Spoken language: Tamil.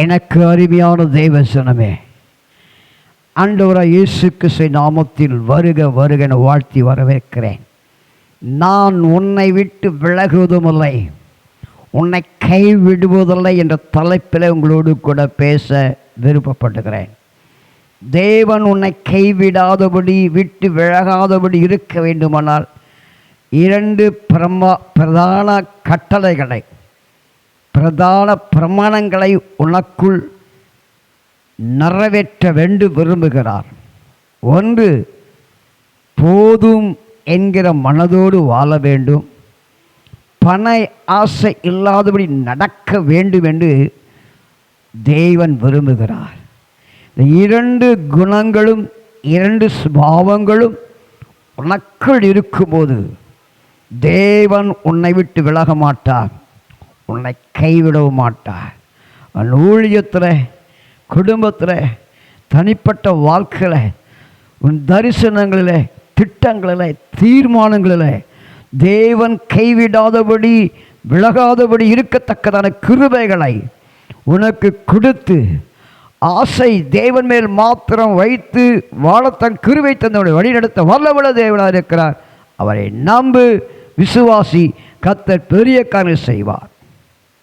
எனக்கு அருமையான தேவசனமே அண்டவராக இயேசு கிறிஸ்து நாமத்தில் வருக வருக என வாழ்த்தி வரவேற்கிறேன். நான் உன்னை விட்டு விலகுவதுமில்லை. உன்னை கைவிடுவதில்லை என்ற தலைப்பில் உங்களோடு கூட பேச விருப்பப்படுகிறேன். தேவன் உன்னை கைவிடாதபடி விட்டு விலகாதபடி இருக்க வேண்டுமானால் இரண்டு பிரமா பிரதான கட்டளைகளை பிரதான பிரமாணங்களை உனக்குள் நிறைவேற்ற வேண்டு விரும்புகிறார். ஒன்று போதும் என்கிற மனதோடு வாழ வேண்டும். பண ஆசை இல்லாதபடி நடக்க வேண்டும் என்று தேவன் விரும்புகிறார். இந்த இரண்டு குணங்களும் இரண்டு சுபாவங்களும் உனக்குள் இருக்கும்போது தேவன் உன்னை விட்டு விலக மாட்டார் உன்னை கைவிடவும் மாட்டார் உன் ஊழியத்தில் குடும்பத்தில் தனிப்பட்ட வாழ்க்கையில் உன் தரிசனங்களில் திட்டங்களில் தீர்மானங்களில் தேவன் கைவிடாதபடி விலகாதபடி இருக்கத்தக்கதான கிருபைகளை உனக்கு கொடுத்து ஆசை தேவன் மேல் மாத்திரம் வைத்து வாழத்தன் கிருவை தந்தவனை வழிநடத்த வல்லவள தேவனாக இருக்கிறார் அவரை நம்பு விசுவாசி கத்தர் பெரிய காரியம் செய்வார்.